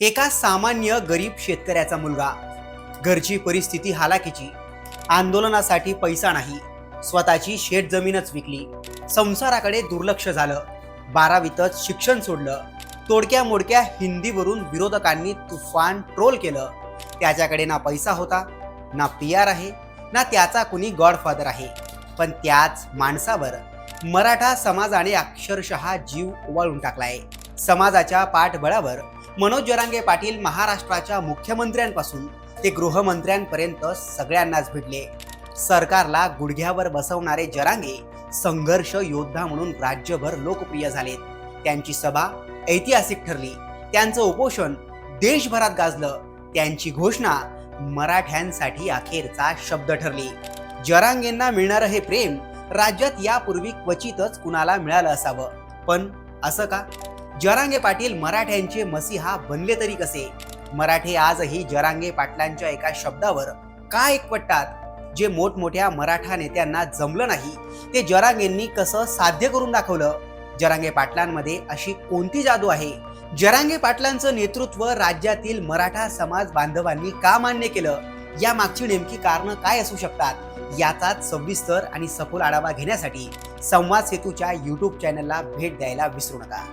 एका सामान्य गरीब शेतकऱ्याचा मुलगा. घरची परिस्थिती हालाकीची. आंदोलनासाठी पैसा नाही. स्वतःची शेत जमीनच विकली. संसाराकडे दुर्लक्ष झालं. बारावीतच शिक्षण सोडलं. तोडक्या मोडक्या हिंदीवरून विरोधकांनी तुफान ट्रोल केलं. त्याच्याकडे ना पैसा होता ना पी आर आहे ना त्याचा कुणी गॉडफादर आहे. पण त्याच माणसावर मराठा समाजाने अक्षरशः जीव ओवाळून टाकलाय. समाजाच्या पाठबळावर मनोज जरांगे पाटील महाराष्ट्राच्या मुख्यमंत्र्यांपासून ते गृहमंत्र्यांपर्यंत सगळ्यांनाच भिडले सरकारला गुडघ्यावर बसवणारे जरांगे संघर्ष योद्धा म्हणून राज्यभर लोकप्रिय झालेत. त्यांची सभा ऐतिहासिक ठरली. त्यांचं उपोषण देशभरात गाजलं. त्यांची घोषणा मराठ्यांसाठी अखेरचा शब्द ठरली. जरांगेंना मिळणारं हे प्रेम राज्यात यापूर्वी क्वचितच कुणाला मिळालं असावं. पण असं का? जरांगे पाटील मराठ्यांचे मसीहा बनले तरी कसे? मराठे आजही जरांगे पाटलांच्या एका शब्दावर का एकवटतात? जे मोठमोठ्या मराठा नेत्यांना जमलं नाही ते जरांगेंनी कसं साध्य करून दाखवलं? जरांगे पाटलांमध्ये अशी कोणती जादू आहे? जरांगे पाटलांचं नेतृत्व राज्यातील मराठा समाज बांधवांनी का मान्य केलं? या मागची नेमकी कारणं काय असू शकतात? याचाच सविस्तर आणि सखोल आढावा घेण्यासाठी संवाद सेतूच्या यूट्यूब चॅनलला भेट द्यायला विसरू नका.